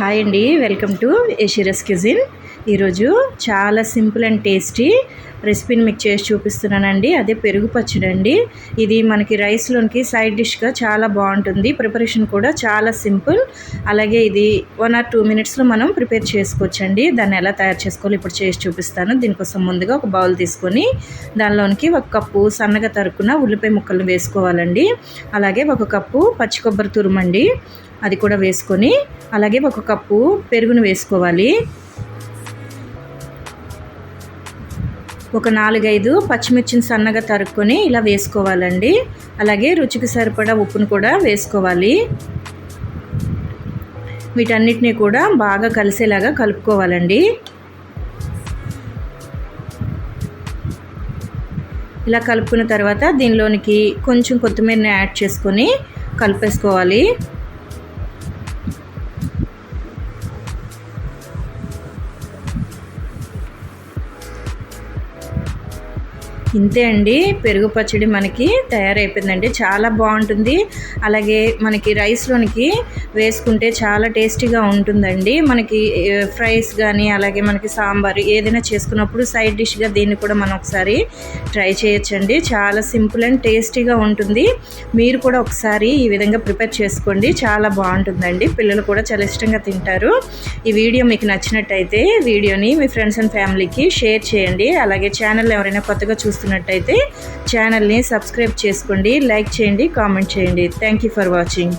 Hi అండి welcome to ఏషిరస్ cuisine. ఈరోజు చాలా సింపుల్ అండ్ టేస్టీ రెసిపీని మీకు చేసి చూపిస్తున్నానండి. అదే పెరుగు పచ్చడి అండి. ఇది మనకి రైస్లోనికి సైడ్ డిష్గా చాలా బాగుంటుంది. ప్రిపరేషన్ కూడా చాలా సింపుల్. అలాగే ఇది వన్ ఆర్ టూ మినిట్స్లో మనం ప్రిపేర్ చేసుకోవచ్చండి. దాన్ని ఎలా తయారు చేసుకోవాలి ఇప్పుడు చేసి చూపిస్తాను. దీనికోసం ముందుగా ఒక బౌల్ తీసుకొని దానిలోనికి ఒక కప్పు సన్నగా తరుక్కున్న ఉల్లిపాయ ముక్కలు వేసుకోవాలండి. అలాగే ఒక కప్పు పచ్చి కొబ్బరి తురుమండి. అది కూడా వేసుకొని అలాగే ఒక కప్పు పెరుగును వేసుకోవాలి. ఒక నాలుగైదు పచ్చిమిర్చిని సన్నగా తరుక్కొని ఇలా వేసుకోవాలండి. అలాగే రుచికి సరిపడా ఉప్పును కూడా వేసుకోవాలి. వీటన్నిటిని కూడా బాగా కలిసేలాగా కలుపుకోవాలండి. ఇలా కలుపుకున్న తర్వాత దీనిలోనికి కొంచెం కొత్తిమీరని యాడ్ చేసుకొని కలిపేసుకోవాలి. ఇంతే అండి. పెరుగు పచ్చడి మనకి తయారైపోయిందండి. చాలా బాగుంటుంది. అలాగే మనకి రైస్లోనికి వేసుకుంటే చాలా టేస్టీగా ఉంటుందండి. మనకి ఫ్రైస్ కానీ అలాగే మనకి సాంబార్ ఏదైనా చేసుకున్నప్పుడు సైడ్ డిష్గా దీన్ని కూడా మనం ఒకసారి ట్రై చేయొచ్చండి. చాలా సింపుల్ అండ్ టేస్టీగా ఉంటుంది. మీరు కూడా ఒకసారి ఈ విధంగా ప్రిపేర్ చేసుకోండి. చాలా బాగుంటుందండి. పిల్లలు కూడా చాలా ఇష్టంగా తింటారు. ఈ వీడియో మీకు నచ్చినట్టయితే వీడియోని మీ ఫ్రెండ్స్ అండ్ ఫ్యామిలీకి షేర్ చేయండి. అలాగే ఛానల్ ఎవరైనా కొత్తగా చూస్తే చూస్తున్నట్టయితే ఛానల్ని సబ్స్క్రైబ్ చేసుకోండి లైక్ చేయండి కామెంట్ చేయండి. Thank you for watching